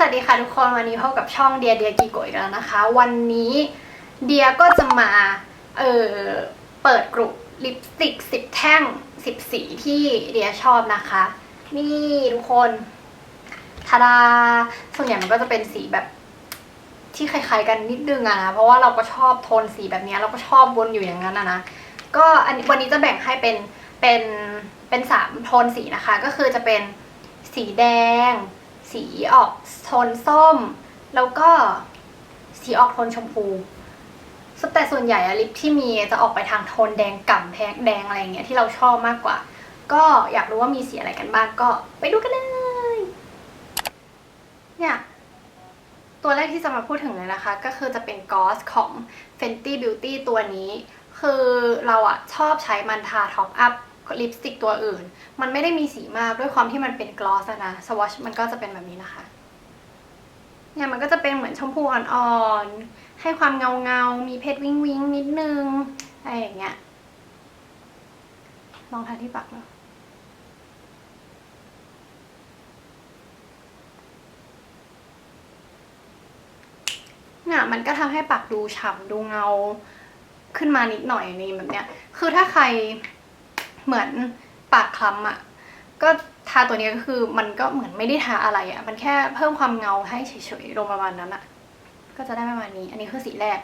สวัสดีค่ะทุกคนวันนี้พบกับช่องเดียเดียกีโกะอีกแล้วนะคะ วันนี้เดียก็จะมาเออเปิดกลุ่มลิปสติกสิบแท่งสิบสีที่เดียชอบนะคะ นี่ทุกคนทาดาส่วนใหญ่มันก็จะเป็นสีแบบที่คล้ายๆกันนิดนึงอะนะเพราะว่าเราก็ชอบโทนสีแบบนี้เราก็ชอบวนอยู่อย่างนั้นอะนะก็อันนี้วันนี้จะแบ่งให้เป็นเป็นเป็นสามโทนสีนะคะ ก็คือจะเป็นสีแดง สีออกโทนส้ม แล้วก็สีออกโทนชมพูแต่ส่วนใหญ่อะลิปที่มีจะออกไปทางโทนแดงก่ำแพงแดงอะไรอย่างเงี้ยที่เราชอบมากกว่า ก็อยากรู้ว่ามีสีอะไรกันบ้างก็ไปดูกันเลยเนี่ยตัวแรกที่จะมาพูดถึงเลยนะคะ ก็คือจะเป็นกอสของ Fenty Beauty ตัวนี้ คือเราอะชอบใช้มันทาท็อปอัพ ลิปสติกตัวอื่น มันไม่ได้มีสีมากด้วยความที่มันเป็นกลอสนะสวอชมันก็จะเป็นแบบนี้นะคะเนี่ยมันก็จะเป็นเหมือนชมพูอ่อนๆให้ความเงาเงาๆมีเพชรวิงวิงนิดนึงอะไรอย่างเงี้ยลองทาที่ปากเนาะเนี่ยมันก็ทำให้ปากดูฉ่ำดูเงาขึ้นมานิดหน่อยนี่แบบเนี้ย คือถ้าใคร เหมือนปากคล้ำอะก็ทาตัวนี้ก็คือมันก็เหมือนไม่ได้ทาอะไรอะมันแค่เพิ่มความเงาให้เฉยๆลงประมาณนั้นอะก็จะได้ประมาณนี้ อันนี้คือสีแรก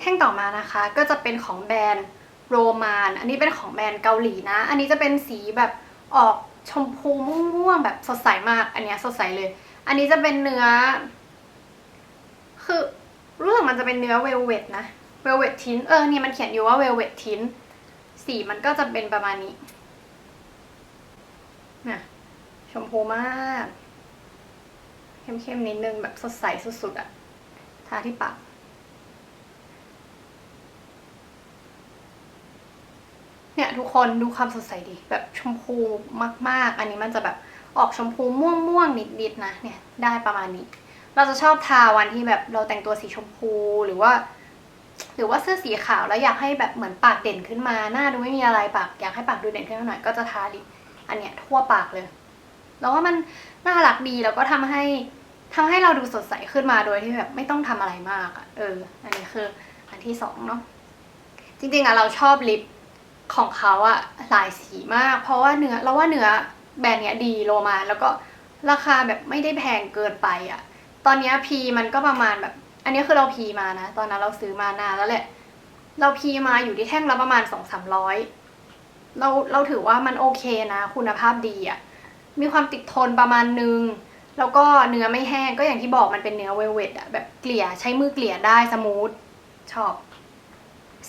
แท่งต่อมานะคะก็จะเป็นของแบรนด์โรมาน อันนี้เป็นของแบรนด์เกาหลีนะ อันนี้จะเป็นสีแบบออกชมพูม่วงๆแบบสดใสมาก อันนี้สดใสเลย อันนี้จะเป็นเนื้อ คือรู้สึกมันจะเป็นเนื้อเวลเวตนะเวลเวตทินเออนี่มันเขียนอยู่ว่าเวลเวตทิน สีมันก็จะเป็นประมาณนี้น่ะชมพูมาก เข้มๆนิดนึงแบบสดใสสุดๆอะทาที่ปากเนี่ยทุกคนดูความสดใสดิแบบชมพูมาก ๆ อันนี้มันจะแบบออกชมพูม่วงๆนิดๆนะเนี่ยได้ประมาณนี้ เราจะชอบทาวันที่แบบเราแต่งตัวสีชมพูหรือว่า หรือว่าเสื้อสีขาวแล้วอยากให้แบบเหมือนปากเด่นขึ้นมา หน้าดูไม่มีอะไรปาก อยากให้ปากดูเด่นขึ้นมาหน่อยก็จะทาลิปอันเนี้ยทั่วปากเลยแล้วว่ามันน่ารักดีแล้วก็ทำให้ทำให้เราดูสดใสขึ้นมาโดยที่แบบไม่ต้องทำอะไรมากอะเออ อันนี้คืออันที่สองเนาะจริงๆอะเราชอบลิปของเขาอะหลายสีมาก เพราะว่าเนื้อเราว่าเนื้อแบรนด์เนี้ยดีโลมา แล้วก็ราคาแบบไม่ได้แพงเกินไปอะตอนเนี้ยพีมันก็ประมาณแบบ อันนี้คือเราพีมานะ ตอนนั้นเราซื้อมานานแล้วแหละ เราพีมาอยู่ที่แท่งละประมาณสองสามร้อยเราเราถือว่ามันโอเคนะ คุณภาพดีอะ่ะมีความติดทนประมาณนึง แล้วก็เนื้อไม่แห้งก็อย่างที่บอกมันเป็นเนื้อเวลเวตอะแบบเกลี่ยใช้มือเกลี่ยได้สมูทชอบ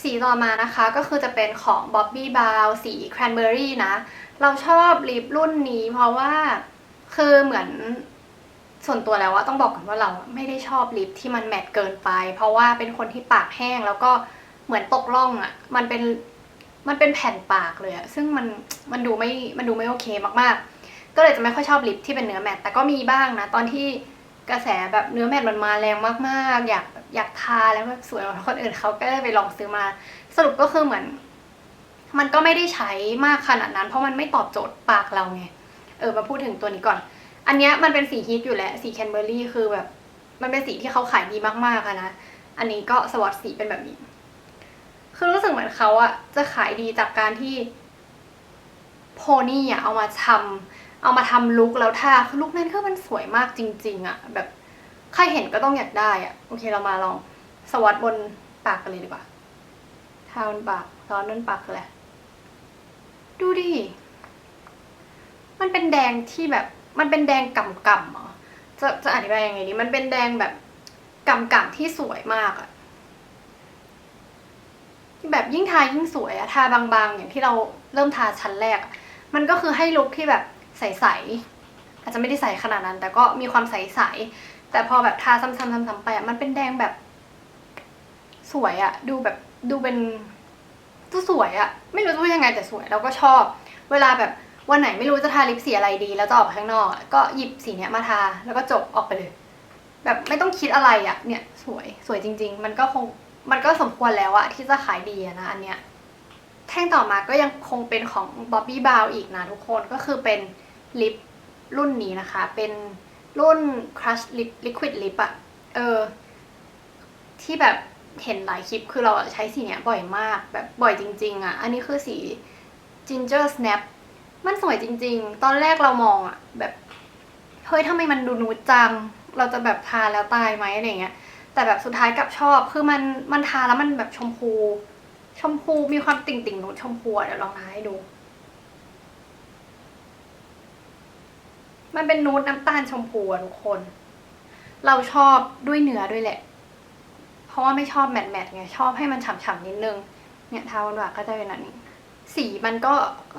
สีต่อมานะคะก็คือจะเป็นของ Bobbi Brown สี Cranberry นะ เราชอบลิปรุ่นนี้เพราะว่าคือเหมือน ส่วนตัวแล้วว่าต้องบอกก่อนว่าเราไม่ได้ชอบลิปที่มันแมตเกินไป เพราะว่าเป็นคนที่ปากแห้งแล้วก็เหมือนตกล่องอะ่ะ มันเป็นมันเป็นแผ่นปากเลยอะ่ะซึ่งมันมันดูไม่มันดูไม่โอเคมากๆ ก็เลยจะไม่ค่อยชอบลิปที่เป็นเนื้อแมตแต่ก็มีบ้างนะตอนที่กระแสแบบเนื้อแมตมันมาแรงมากๆ อยากอยากทาแล้วแบบสวยกว่าคนอื่นเขาก็เลยไปลองซื้อมา สรุปก็คือเหมือน มันก็ไม่ได้ใช้มากขนาดนั้น เพราะมันไม่ตอบโจทย์ปากเราไงเออมาพูดถึงตัวนี้ก่อน อันเนี้ยมันเป็นสีฮิตอยู่แหล้วสีแคนเบอร์รี่คือแบบ มันเป็นสีที่เขาขายดีมากๆอะนะ อันนี้ก็สวอตสีเป็นแบบนี้ คือรู้สึกเหมือนเขาอะจะขายดีจากการที่โพนี่อะเอามาทำเอามาทำลุคแล้วท่าคือลุคนั้นคือมันสวยมากจริง ๆอะแบบใครเห็นก็ต้องอยากได้อะโอเคเรามาลองสวอตบนปากกันเลยดีกว่าทาบนปากซ้อนบนปากคืออะไรดูดิมันเป็นแดงที่แบบ มันเป็นแดงก่ำๆเหรอจะจะอธิบายยังไงดีมันเป็นแดงแบบก่ำๆที่สวยมากอะที่แบบยิ่งทายิ่งสวยอะทาบางๆ อย่างที่เราเริ่มทาชั้นแรก มันก็คือให้ลุคที่แบบใสๆอาจจะไม่ได้ใสขนาดนั้น แต่ก็มีความใสๆแต่พอแบบทาซ้ำๆๆๆไปอะมันเป็นแดงแบบ สวยอะดูแบบดูเป็นดูสวยอะไม่รู้จะพูดยังไงแต่สวยแล้วก็ชอบ เวลาแบบ วันไหนไม่รู้จะทาลิปสีอะไรดี แล้วจะออกไปข้างนอก ก็หยิบสีเนี้ยมาทาแล้วก็จบออกไปเลย แบบไม่ต้องคิดอะไรอะเนี่ยสวยสวยจริง ๆ มันก็คงมันก็สมควรแล้วอะที่จะขายดีนะอันเนี้ยแท่งต่อมาก็ยังคงเป็นของ Bobbi Brown อีกนะทุกคนก็คือเป็นลิปรุ่นนี้นะคะ เป็นรุ่น Crush Lip Liquid Lip อะเออ ที่แบบเห็นหลายคลิปคือเราใช้สีเนี้ยบ่อยมากแบบบ่อยจริง ๆอะอันนี้คือสี Ginger Snap มันสวยจริง ๆ ตอนแรกเรามองอะแบบ เฮ้ยทำไมมันดูนูดจัง เราจะแบบทาแล้วตายไหมอะไรเงี้ย แต่แบบสุดท้ายกลับชอบ คือมันมันทาแล้วมันแบบชมพู ชมพูมีความติ่งติ่งนูดชมพูเดี๋ยวลองทาให้ดู มันเป็นนูดน้ำตาลชมพูอะทุกคน เราชอบด้วยเนื้อด้วยแหละ เพราะว่าไม่ชอบแมทแมทไงชอบให้มันฉ่ำๆนิดนึง เนี่ยทาบนปากก็จะเป็นอันนี้ สีมันก็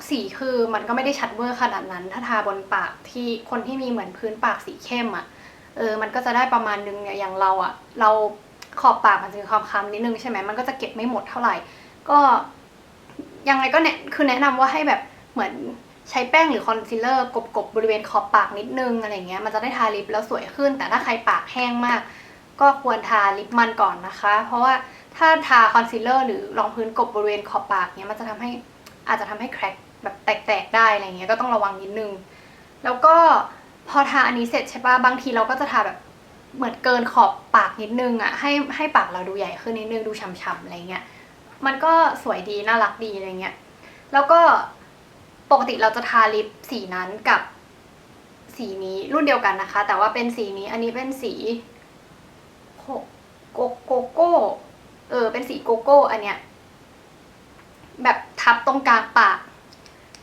สีคือมันก็ไม่ได้ชัดเวอร์ขนาดนั้น ถ้าทาบนปากที่คนที่มีเหมือนพื้นปากสีเข้มอะ่ะเออมันก็จะได้ประมาณนึงเนี่ยอย่างเราอะ่ะ เราขอบปากมันจะมีความค้ำนิดนึงใช่ไหมมันก็จะเก็บไม่หมดเท่าไหร่ ก็ยังไงก็เนี่ยคือแนะนำว่าให้แบบเหมือนใช้แป้งหรือคอนซีลเลอร์กบๆบบริเวณขอบปากนิดนึงอะไรเงี้ยมันจะได้ทาลิปแล้วสวยขึ้น แต่ถ้าใครปากแห้งมาก ก็ควรทาลิปมันก่อนนะคะ เพราะว่าถ้าทาคอนซีลเลอร์หรือรองพื้นกบบริเวณขอบปากเนี้ยมันจะทำให้ อาจจะทำให้แครกแบบแตกๆได้อะไรเงี้ยก็ต้องระวังนิดนึง แล้วก็พอทาอันนี้เสร็จใช่ปะบางทีเราก็จะทาแบบเหมือนเกินขอบปากนิดนึงอะให้ให้ปากเราดูใหญ่ขึ้นนิดนึงดูฉ่ำๆอะไรเงี้ยมันก็สวยดีน่ารักดีอะไรเงี้ยแล้วก็ปกติเราจะทาลิปสีนั้นกับสีนี้รุ่นเดียวกันนะคะ แต่ว่าเป็นสีนี้อันนี้เป็นสีโกโกโก้เออเป็นสีโกโก้อันเนี้ยแบบ ทับตรงกลางปาก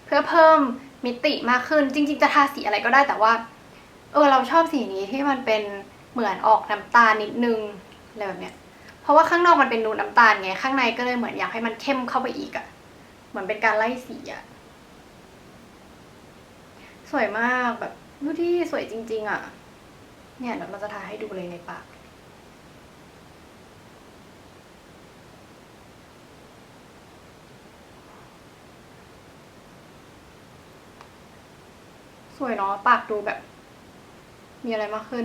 เพื่อเพิ่มมิติมากขึ้น จริง ๆ จะทาสีอะไรก็ได้แต่ว่า เออเราชอบสีนี้ที่มันเป็นเหมือนออกน้ำตาลนิดนึงอะไรแบบเนี้ย เพราะว่าข้างนอกมันเป็นนูนน้ำตาลไงข้างในก็เลยเหมือนอยากให้มันเข้มเข้าไปอีกอะเหมือนเป็นการไล่สีอะสวยมากแบบดูดิสวยจริง ๆอะ เนี่ยเดี๋ยวเราจะทาให้ดูเลยในปาก วยเนาะปากดูแบบ มีอะไรมากขึ้น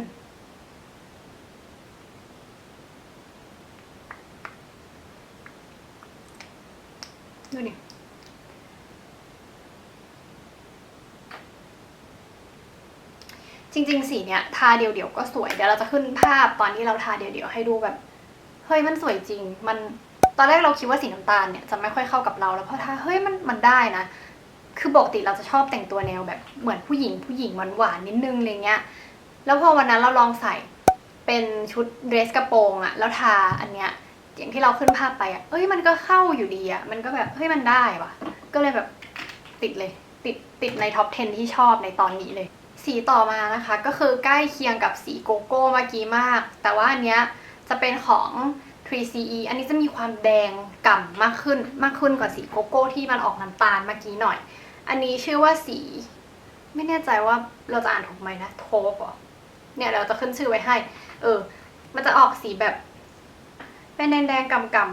ดูดิจริงๆ สีเนี้ยทาเดียวๆก็สวย เดี๋ยวเราจะขึ้นภาพตอนที่เราทาเดียวๆให้ดูแบบ เฮ้ยมันสวยจริง มันตอนแรกเราคิดว่าสีน้ำตาลเนี่ยจะไม่ค่อยเข้ากับเราแล้วพอทาเฮ้ยมันมันได้นะ คือปกติเราจะชอบแต่งตัวแนวแบบเหมือนผู้หญิงผู้หญิงหวานๆนิดนึงอะไรเงี้ย แล้วพอวันนั้นเราลองใส่เป็นชุดเดรสกระโปรงอะแล้วทาอันเนี้ยอย่างที่เราขึ้นภาพไปอะเอ้ยมันก็เข้าอยู่ดีอะมันก็แบบเฮ้ยมันได้ว่ะก็เลยแบบติดเลย ติดติดในท็อป 10 ที่ชอบในตอนนี้เลย สีต่อมานะคะ ก็คือใกล้เคียงกับสีโกโก้เมื่อกี้มาก แต่ว่าอันเนี้ยจะเป็นของ 3CE อันนี้จะมีความแดงก่ำมากขึ้นมากขึ้นกว่าสีโกโก้ที่มันออกน้ำตาลเมื่อกี้หน่อย อันนี้ชื่อว่าสี ไม่แน่ใจว่าเราจะอ่านถูกไหมนะโทบเหรอเนี่ยเราจะขึ้นชื่อไว้ให้ เออ มันจะออกสีแบบ เป็นแดงๆกำ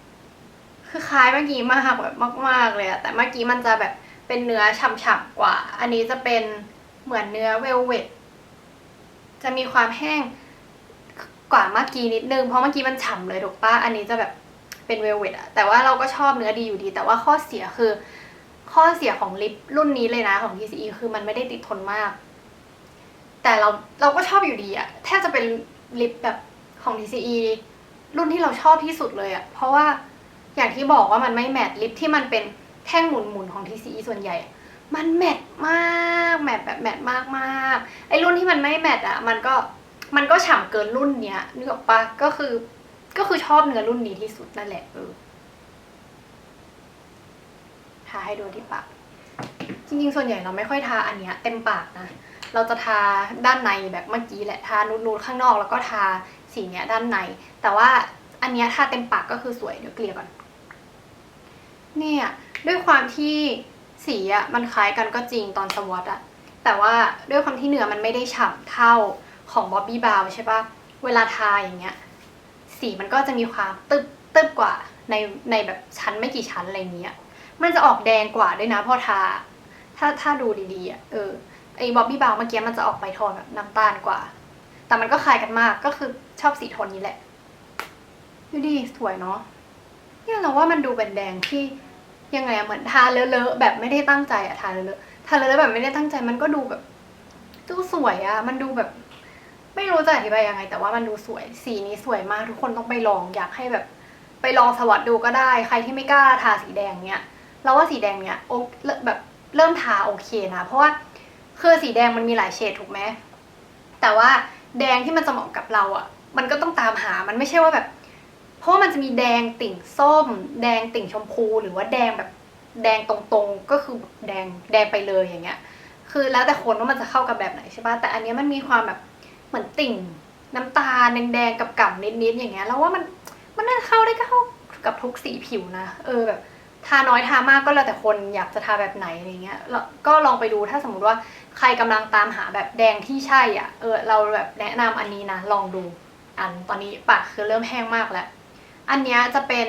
ๆคือคล้ายเมื่อกี้มากแบบมาก ๆ เลยอะแต่เมื่อกี้มันจะแบบเป็นเนื้อฉ่ำๆกว่า อันนี้จะเป็นเหมือนเนื้อเวลเวตจะมีความแห้งกว่าเมื่อกี้นิดนึง เพราะเมื่อกี้มันฉ่ำเลยถูกปะอันนี้จะแบบเป็นเวลเวตอะแต่ว่าเราก็ชอบเนื้อดีอยู่ดี แต่ว่าข้อเสียคือ ข้อเสียของลิปรุ่นนี้เลยนะของ TCE คือมันไม่ได้ติดทนมาก แต่เราเราก็ชอบอยู่ดีอะแทบจะเป็นลิปแบบของ TCE รุ่นที่เราชอบที่สุดเลยอะเพราะว่าอย่างที่บอกว่ามันไม่แมทลิปที่มันเป็นแท่งหมุนๆของ TCE ส่วนใหญ่ มันแมทมากแมทแบบแมทมากมากไอ้รุ่นที่มันไม่แมทอะมันก็มันก็ฉ่ำเกินรุ่นเนี้ยนึกออกปะก็คือก็คือชอบเนื้อรุ่นนี้ที่สุดนั่นแหละเออาให้ดูที่ปาก จริงๆ ส่วนใหญ่เราไม่ค่อยทาอันเนี้ยเต็มปากนะ เราจะทาด้านในแบบเมื่อกี้แหละ ทานูดๆข้างนอกแล้วก็ทาสีเนี้ยด้านใน แต่ว่าอันเนี้ยทาเต็มปากก็คือสวยเดี๋ยวเกลี่ยก่อน เนี่ยด้วยความที่สีอะมันคล้ายกันก็จริงตอนสวอตอะแต่ว่าด้วยความที่เนื้อมันไม่ได้ฉ่ำเท่าของบ๊อบบี้บาวใช่ปะเวลาทาอย่างเงี้ย สีมันก็จะมีความตึบตึบกว่าในในแบบชั้นไม่กี่ชั้นอะไรเงี้ย มันจะออกแดงกว่าด้วยนะพอทา ถ้าถ้าดูดีๆอะเออไอ้บ๊อบบี้บาวเมื่อกี้มันจะออกไปโทนแบบน้ำตาลกว่า แต่มันก็คล้ายกันมากก็คือชอบสีโทนนี้แหละดูดิสวยเนาะเนี่ยเราว่ามันดูเป็นแดงที่ยังไงอะเหมือนทาเลอะๆแบบไม่ได้ตั้งใจอะทาเลอะๆทาเลอะๆแบบไม่ได้ตั้งใจมันก็ดูแบบดูสวยอะมันดูแบบ ไม่รู้จะอธิบายยังไง แต่ว่ามันดูสวยสีนี้สวยมาก ทุกคนต้องไปลองอยากให้แบบ ไปลองสวัสดดูก็ได้ ใครที่ไม่กล้าทาสีแดงเนี้ย เราว่าสีแดงเนี้ยโอแบบเริ่มทาโอเคนะ เพราะว่าคือสีแดงมันมีหลายเฉดถูกไหมแต่ว่าแดงที่มันจะเหมาะกับเราอะ่ะ มันก็ต้องตามหามันไม่ใช่ว่าแบบ เพราะว่ามันจะมีแดงติ่งส้ม แดงติ่งชมพู หรือว่าแดงแบบแดงตรงๆก็คือแดงแดงไปเลยอย่างเงี้ย คือแล้วแต่คนว่ามันจะเข้ากับแบบไหนใช่ปะแต่อันนี้มันมีความแบบเหมือนติ่งน้ำตาลแดงๆกับก่ำนิดๆอย่างเงี้ยแล้วว่ามันมันน่าจะเข้าได้ก็เข้ากับทุกสีผิวนะ เออแบบ ทาน้อยทามากก็แล้วแต่คนอยากจะทาแบบไหนอะไรเงี้ยแล้วก็ลองไปดูถ้าสมมติว่าใครกำลังตามหาแบบแดงที่ใช่อะเออเราแบบแนะนำอันนี้นะลองดูอันตอนนี้ปากคือเริ่มแห้งมากแล้ว อันนี้จะเป็น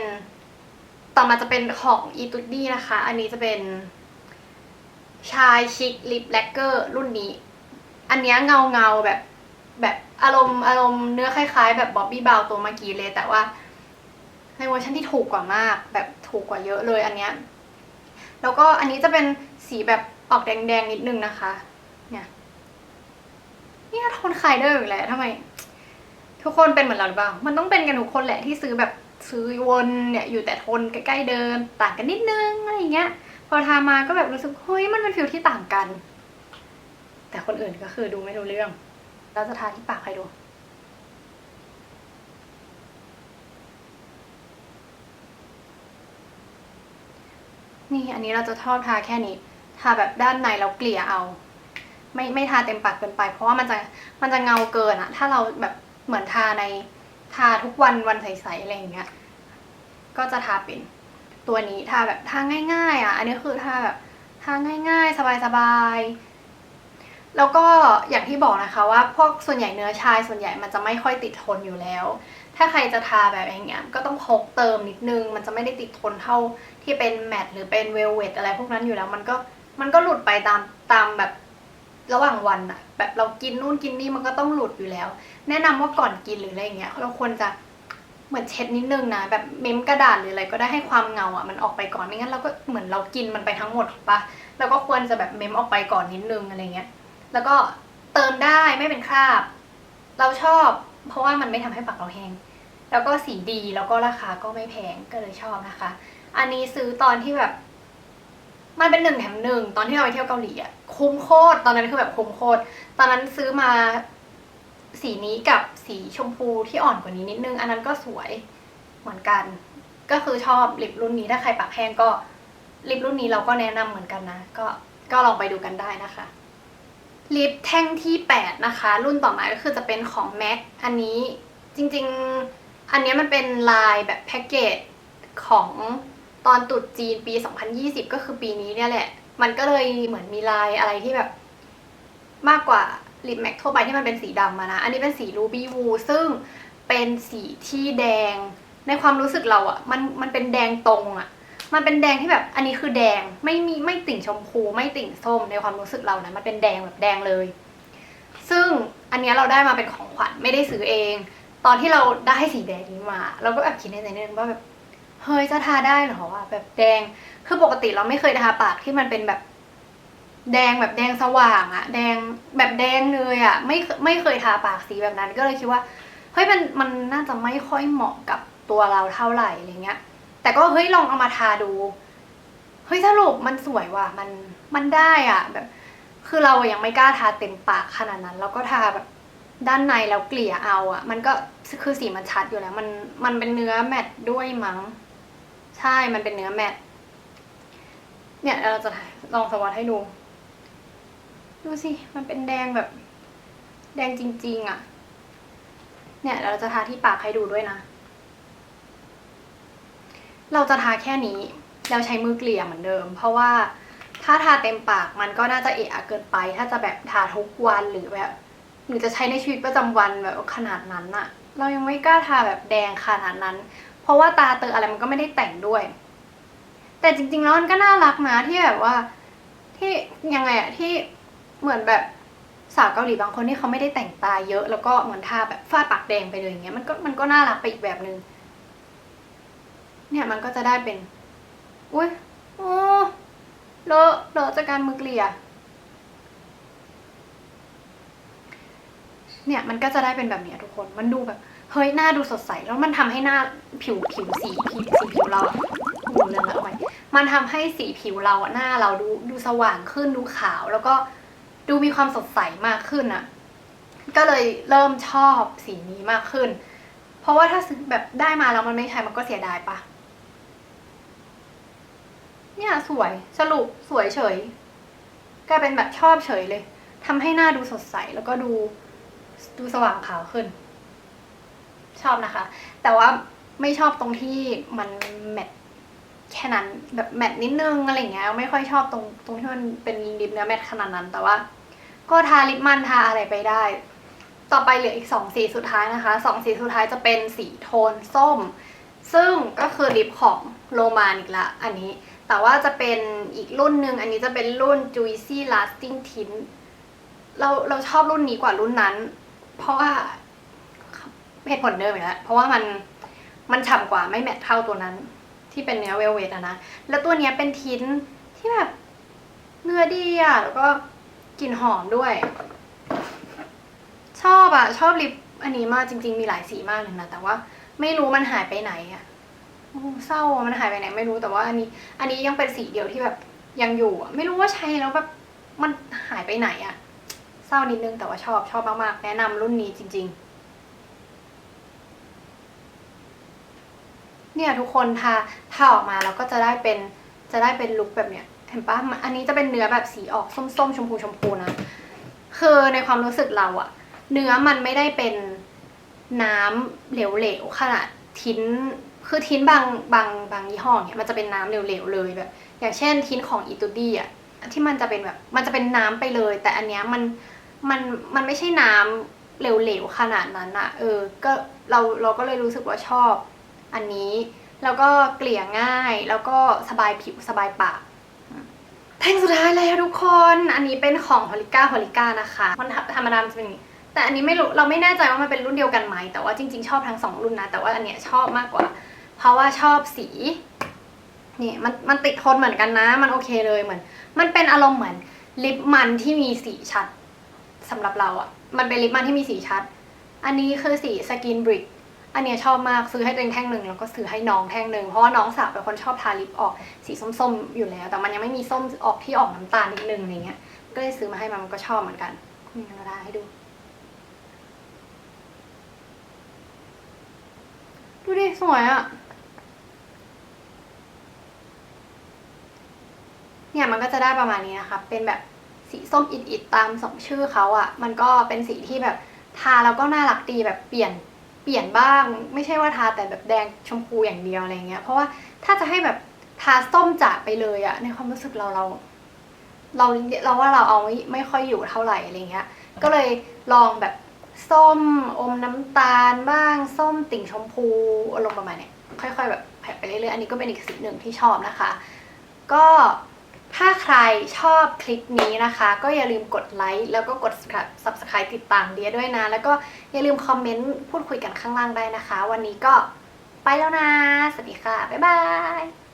ต่อมาจะเป็นของอีตูดี้นะคะ อันนี้จะเป็นชายชิคลิปแลกเกอร์รุ่นนี้ อันเนี้ยเงาเงาแบบแบบอารมณ์อารมณ์เนื้อคล้ายๆ แบบบ๊อบบี้บาวตัวเมื่อกี้เลย แต่ว่า ในเวอร์ชันที่ถูกกว่ามาก แบบถูกกว่าเยอะเลยอันเนี้ยแล้วก็อันนี้จะเป็นสีแบบออกแดงๆนิดนึงนะคะ เนี่ยเนี่ยโทนคลายเดอร์อีกแล้วทำไม ทุกคนเป็นเหมือนเราหรือเปล่า มันต้องเป็นกันทุกคนแหละที่ซื้อแบบซื้อวนเนี่ยอยู่แต่ทนใกล้ๆเดิมต่างกันนิดนึงอะไรเงี้ย พอทามาก็แบบรู้สึกเฮ้ยมันเป็นฟิลที่ต่างกัน แต่คนอื่นก็คือดูไม่รู้เรื่อง เราจะทาที่ปากให้ดู นี่อันนี้เราจะทอดทาแค่นี้ ทาแบบด้านในแล้วเกลี่ยเอา ไม่ไม่ทาเต็มปากเกินไป เพราะว่ามันจะมันจะเงาเกินอะถ้าเราแบบเหมือนทาในทาทุกวันวันใสๆอะไรอย่างเงี้ย ก็จะทาเป็นตัวนี้ทาแบบทาง่าย ๆ อะ อันนี้คือทาแบบทาง่าย ๆ สบายๆ แล้วก็อย่างที่บอกนะคะว่าพวกส่วนใหญ่เนื้อชายส่วนใหญ่มันจะไม่ค่อยติดทนอยู่แล้ว ถ้าใครจะทาแบบอย่างเงี้ยก็ต้องพกเติมนิดนึง มันจะไม่ได้ติดทนเท่า ที่เป็นแมตต์หรือเป็นเวลเวตอะไรพวกนั้นอยู่แล้ว มันก็มันก็หลุดไปตามตามแบบระหว่างวันอะแบบเรากินนู่นกินนี่มันก็ต้องหลุดอยู่แล้ว แนะนำว่าก่อนกินหรืออะไรอย่างเงี้ยเราควรจะเหมือนเช็ดนิดนึงนะแบบเม้มกระดาษหรืออะไรก็ได้ให้ความเงาอะมันออกไปก่อนไม่งั้นเราก็เหมือนเรากินมันไปทั้งหมดปะเราก็ควรจะแบบเม้มออกไปก่อนนิดนึงอะไรเงี้ยแล้วก็เติมได้ไม่เป็นคราบ เราชอบ เพราะว่ามันไม่ทำให้ปากเราแห้งแล้วก็สีดีแล้วก็ราคาก็ไม่แพงก็เลยชอบนะคะ อันนี้ซื้อตอนที่แบบ มันเป็นหนึ่งแถมหนึ่งตอนที่เราไปเที่ยวเกาหลีอะคุ้มโคตรตอนนั้นคือแบบคุ้มโคตรตอนนั้นซื้อมาสีนี้กับสีชมพูที่อ่อนกว่านี้นิดนึง อันนั้นก็สวยเหมือนกัน ก็คือชอบลิปรุ่นนี้ถ้าใครปากแห้งก็ลิปรุ่นนี้เราก็แนะนำเหมือนกันนะ ก็ก็ลองไปดูกันได้นะคะลิปแท่งที่ 8 นะคะ รุ่นต่อมาก็คือจะเป็นของ MAC อันนี้จริงๆ อันนี้มันเป็นลายแบบแพ็กเกจของ ตอนตรุษจีนปี 2020 ก็คือปีนี้เนี่ยแหละ มันก็เลยเหมือนมีลายอะไรที่แบบ มากกว่าลิปแม็กทั่วไปที่มันเป็นสีดำมานะ อันนี้เป็นสีรูบี้วูซึ่งเป็นสีที่แดง ในความรู้สึกเราอะมันมันเป็นแดงตรงอะมันเป็นแดงที่แบบ อันนี้คือแดงไม่มีไม่ติ่งชมพู ไม่ติ่งส้มในความรู้สึกเรานะมันเป็นแดงแบบแดงเลย ซึ่งอันนี้เราได้มาเป็นของขวัญไม่ได้ซื้อเอง ตอนที่เราได้สีแดงนี้มา เราก็แอบคิดในใจนิดนึงว่าแบบ เฮ้ยจะทาได้เหรอวะแบบแดง คือปกติเราไม่เคยทาปากที่มันเป็นแบบ แดงแบบแดงสว่างอะแดงแบบแดงเลยอะไม่ไม่เคยทาปากสีแบบนั้น ก็เลยคิดว่าเฮ้ยมันมันน่าจะไม่ค่อยเหมาะกับตัวเราเท่าไหร่อะไรเงี้ย แต่ก็เฮ้ยลองเอามาทาดูเฮ้ยสรุปมันสวยว่ะมันมันได้อะแบบ คือเรายังไม่กล้าทาเต็มปากขนาดนั้นแล้วก็ทาแบบด้านในแล้วเกลี่ยเอาอะมันก็คือสีมันชัดอยู่แล้ว มันมันเป็นเนื้อแมตต์ด้วยมั้ง ใช่มันเป็นเนื้อแมตต์เนี่ยเราจะลองสวอตให้ดู ดูสิ มันเป็นแดงแบบ แดงจริง ๆอะ เนี่ยเราจะทาที่ปากให้ดูด้วยนะ เราจะทาแค่นี้ แล้วใช้มือเกลี่ยเหมือนเดิม เพราะว่าถ้าทาเต็มปากมันก็น่าจะเอะอะเกินไป ถ้าจะแบบทาทุกวันหรือแบบหรือจะใช้ในชีวิตประจำวันแบบขนาดนั้นอะเรายังไม่กล้าทาแบบแดงขนาดนั้น เพราะว่าตาเตออะไรมันก็ไม่ได้แต่งด้วย แต่จริง ๆ แล้วมันก็น่ารักนะที่แบบว่า ที่ยังไงอะที่เหมือนแบบสาวเกาหลีบางคนที่เขาไม่ได้แต่งตาเยอะ แล้วก็เหมือนทาแบบฟาปากแดงไปเลยอย่างเงี้ยมันก็มันก็น่ารักไปอีกแบบนึง เนี่ยมันก็จะได้เป็นอุ้ยโอ้เลอะเลอะจากการมือเกลี่ยเนี่ยมันก็จะได้เป็นแบบเนี้ยทุกคน มันดูแบบ เฮ้ยหน้าดูสดใสแล้วมันทำให้หน้าผิวผิวสีผิวสีผิวเราอะหูเรืองล้วเอาไว้มันทำให้สีผิวเราหน้าเราดูดูสว่างขึ้นดูขาว แล้วก็ดูมีความสดใสมากขึ้นอะก็เลยเริ่มชอบสีนี้มากขึ้น เพราะว่าถ้าซื้อแบบได้มาแล้วมันไม่ใช้มันก็เสียดายปะเนี่ยสวยสรุปสวยเฉยกลายเป็นแบบชอบเฉยเลยทำให้หน้าดูสดใสแล้วก็ดูดูสว่างขาวขึ้น ชอบนะคะ แต่ว่าไม่ชอบตรงที่มันแมทแค่นั้นแบบแมทนิดนึงอะไรเงี้ยไม่ค่อยชอบตรงตรงที่มันเป็นลิปเนื้อแมทขนาดนั้น แต่ว่า ก็ทาลิปมันทาอะไรไปได้ ต่อไปเหลืออีกสองสีสุดท้ายนะคะสองสีสุดท้ายจะเป็นสีโทนส้ม ซึ่งก็คือลิปของโรมานอีกละอันนี้ แต่ว่าจะเป็นอีกรุ่นหนึ่งอันนี้จะเป็นรุ่น Juicy Lasting Tint เราเราชอบรุ่นนี้กว่ารุ่นนั้น เพราะว่า เหตุผลเดิมอีกแล้วเพราะว่ามันมันฉ่ำกว่าไม่แมทเท่าตัวนั้น ที่เป็นเนื้อเวลเวทอะนะ แล้วตัวเนี้ยเป็นทินที่แบบเนื้อดีอะแล้วก็กลิ่นหอมด้วย ชอบอะชอบลิปอันนี้มากจริง ๆ มีหลายสีมากเลยนะ แต่ว่าไม่รู้มันหายไปไหนอะเศร้ามันหายไปไหนไม่รู้แต่ว่าอันนี้ อันนี้ยังเป็นสีเดียวที่แบบยังอยู่อะไม่รู้ว่าใช้แล้วแบบมันหายไปไหนอะเศร้านิดนึงแต่ว่าชอบชอบมากๆแนะนำรุ่นนี้จริง ๆ เนี่ยทุกคนทาทาออกมาแล้วก็จะได้เป็นจะได้เป็นลุคแบบเนี้ยเห็นปะอันนี้จะเป็นเนื้อแบบสีออกส้มๆชมพูชมพูนะคือในความรู้สึกเราอะเนื้อมันไม่ได้เป็นน้ำเหลวๆขนาดทิ้นคือทิ้นบางบางบางยี่ห้อเนี่ยมันจะเป็นน้ำเหลวๆเลยแบบ อย่างเช่นทิ้นของอีตูดี้อะที่มันจะเป็นแบบมันจะเป็นน้ำไปเลย แต่อันเนี้ยมันมันมันไม่ใช่น้ำเหลวๆขนาดนั้นอะเออ ก็เราเราก็เลยรู้สึกว่าชอบ อันนี้ แล้วก็เกลี่ยง่ายแล้วก็สบายผิวสบายปากแท่งสุดท้ายแล้วทุกคนอันนี้เป็นของฮอลิก้าฮอลิก้านะคะมันธรรมดามจะเป็นอย่างนี้แต่อันนี้ไม่รู้เราไม่แน่ใจว่ามันเป็นรุ่นเดียวกันไหมแต่ว่าจริงๆชอบทั้งสองรุ่นนะแต่ว่าอันเนี้ยชอบมากกว่า เพราะว่าชอบสีนี่มันมันติดทนเหมือนกันนะ มันโอเคเลยเหมือน มันเป็นอารมณ์เหมือนลิปมันที่มีสีชัดสำหรับเราอะ่ะ มันเป็นลิปมันที่มีสีชัด อันนี้คือสีสกินบริก อันเนี้ยชอบมากซื้อให้ตัวเองแท่งหนึ่งแล้วก็ซื้อให้น้องแท่งหนึ่งเพราะว่าน้องสาวเป็นคนชอบทาลิปออกสีส้มๆ อยู่แล้ว แต่มันยังไม่มีส้มออกที่ออกน้ำตาลนิดนึงอะไรเงี้ย ก็เลยซื้อมาให้มันมันก็ชอบเหมือนกันนี่เราได้ให้ดู ดูดิสวยอะเนี่ยมันก็จะได้ประมาณนี้นะคะเป็นแบบสีส้มอิดๆตามสองชื่อเขาอะมันก็เป็นสีที่แบบทาแล้วก็น่ารักดีแบบเปลี่ยน เปลี่ยนบ้าง ไม่ใช่ว่าทาแต่แบบแดงชมพูอย่างเดียวอะไรเงี้ย เพราะว่าถ้าจะให้แบบทาส้มจ๋าไปเลยอะในความรู้สึกเราเรา เราเราว่าเราเอาไม่ไม่ค่อยอยู่เท่าไหร่อะไรเงี้ย ก็เลยลองแบบส้มอมน้ำตาลบ้าง ส้มติ่งชมพูอารมณ์ประมาณเนี้ยค่อย ๆ แบบแผ่ไปเรื่อยๆอันนี้ก็เป็นอีกสีหนึ่งที่ชอบนะคะ ก็ ถ้าใครชอบคลิปนี้นะคะ ก็อย่าลืมกดไลค์แล้วก็กด subscribe ติดตามเดียด้วยนะ แล้วก็อย่าลืมคอมเมนต์พูดคุยกันข้างล่างได้นะคะ วันนี้ก็ไปแล้วนะ สวัสดีค่ะ บ๊ายบาย